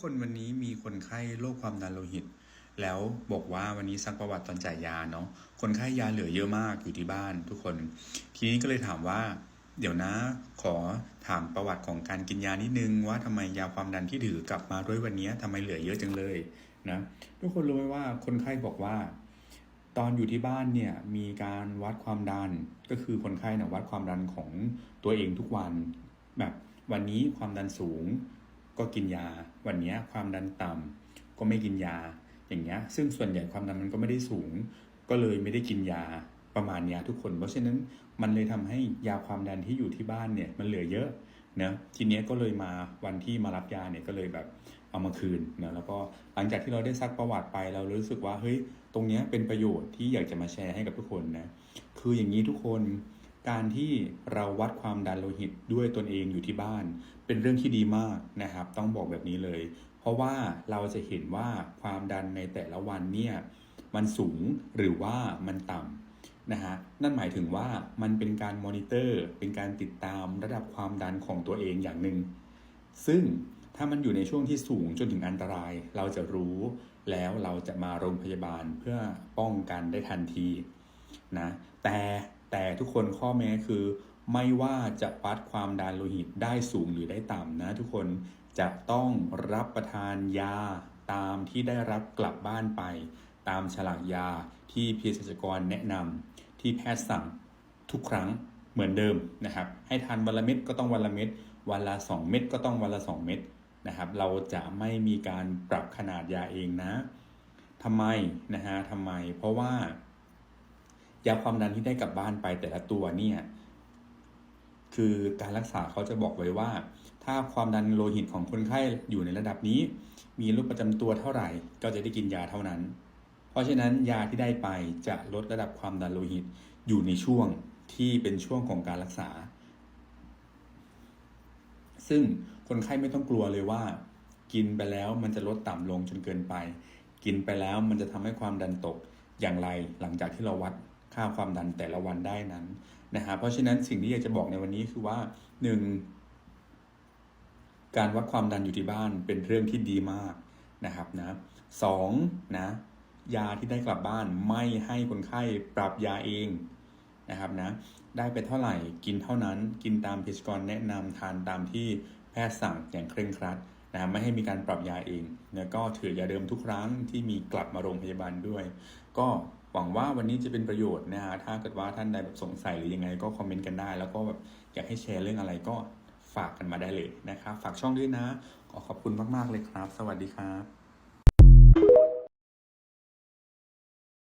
คนวันนี้มีคนไข้โรคความดันโลหิต แล้วบอกว่าวันนี้ซักประวัติตอนจ่ายยาเนาะคนไข้ยาเหลือเยอะมากอยู่ที่บ้านทุกคน ทีนี้ก็เลยถามว่า เดี๋ยวนะขอถามประวัติของการกินยานิดนึงว่าทำไมยาความดันที่ถือกลับมาด้วยวันนี้ทำไมเหลือเยอะจังเลยนะทุกคนรู้ไหมว่าคนไข้บอกว่า ตอนอยู่ที่บ้านเนี่ยมีการวัดความดันก็คือคนไข้เนี่ยวัดความดันของตัวเองทุกวันแบบวันนี้ความดันสูง ก็กินยา วันนี้ความดันต่ำก็ไม่กินยาอย่างเงี้ย ซึ่งส่วนใหญ่ความดันมันก็ไม่ได้สูง ก็เลยไม่ได้กินยาประมาณเนี้ยทุกคน เพราะฉะนั้นมันเลยทำให้ยาความดันที่อยู่ที่บ้านเนี่ยมันเหลือเยอะนะทีเนี้ยก็เลยมาวันที่มารับยาเนี่ยก็เลยแบบเอามาคืนนะแล้วก็หลังจากที่เราได้ซักประวัติไปเรารู้สึกว่าเฮ้ยตรงเนี้ยเป็นประโยชน์ที่อยากจะมาแชร์ให้กับทุกคนนะคืออย่างนี้ทุกคนการที่เราวัดความดันโลหิตด้วยตนเองอยู่ที่บ้าน เป็นเรื่องที่ดีมากนะครับ ต้องบอกแบบนี้เลย เพราะว่าเราจะเห็นว่าความดันในแต่ละวันเนี่ยมันสูงหรือว่ามันต่ำนะฮะนั่นหมายถึงว่ามันเป็นการมอนิเตอร์เป็นการติดตามระดับความดันของตัวเองอย่างหนึ่งซึ่งถ้ามันอยู่ในช่วงที่สูงจนถึงอันตราย เราจะรู้แล้วเราจะมาโรงพยาบาลเพื่อป้องกันได้ทันทีนะแต่แต่ทุกคนข้อแม้คือ ไม่ว่าจะวัดความดันโลหิตได้สูงหรือได้ต่ำนะทุกคนจะต้องรับประทานยาตามที่ได้รับกลับบ้านไป ตามฉลากยาที่เภสัชกรแนะนำที่แพทย์สั่งทุกครั้งเหมือนเดิมนะครับ ให้ทานวันละเม็ดก็ต้องวันละเม็ดวันละ 2 เม็ดก็ต้องวันละ 2 เม็ดนะครับ เราจะไม่มีการปรับขนาดยาเองนะทำไมนะฮะทำไม เพราะว่ายาความดันที่ได้กลับบ้านไปแต่ละตัวเนี่ย คือการรักษาเขาจะบอกไว้ว่า ถ้าความดันโลหิตของคนไข้อยู่ในระดับนี้ มีโรคประจำตัวเท่าไหร่ ก็จะได้กินยาเท่านั้น เพราะฉะนั้นยาที่ได้ไปจะลดระดับความดันโลหิตอยู่ในช่วงที่เป็นช่วงของการรักษา ซึ่งคนไข้ไม่ต้องกลัวเลยว่า กินไปแล้วมันจะลดต่ำลงจนเกินไป กินไปแล้วมันจะทำให้ความดันตกอย่างไรหลังจากที่เราวัด ค่าความดันแต่ละวันได้นั้นนะฮะเพราะฉะนั้นสิ่งที่อยากจะบอกในวันนี้คือว่าหนึ่งการวัดความดันอยู่ที่บ้านเป็นเรื่องที่ดีมากนะครับนะสองนะยาที่ได้กลับบ้านไม่ให้คนไข้ปรับยาเองนะครับนะได้ไปเท่าไหร่กินเท่านั้นกินตามเภสัชกรแนะนำทานตามที่แพทย์สั่งอย่างเคร่งครัดนะไม่ให้มีการปรับยาเองแล้วก็ถือยาเดิมทุกครั้งที่มีกลับมาโรงพยาบาลด้วย ก็ หวังว่าวันนี้จะเป็นประโยชน์นะฮะถ้าเกิดว่าท่านใดแบบสงสัยหรือยังไงก็คอมเมนต์กันได้ แล้วก็แบบอยากให้แชร์เรื่องอะไรก็ฝากกันมาได้เลยนะครับ ฝากช่องด้วยนะ ขอขอบคุณมาก ๆ เลยครับ สวัสดีครับ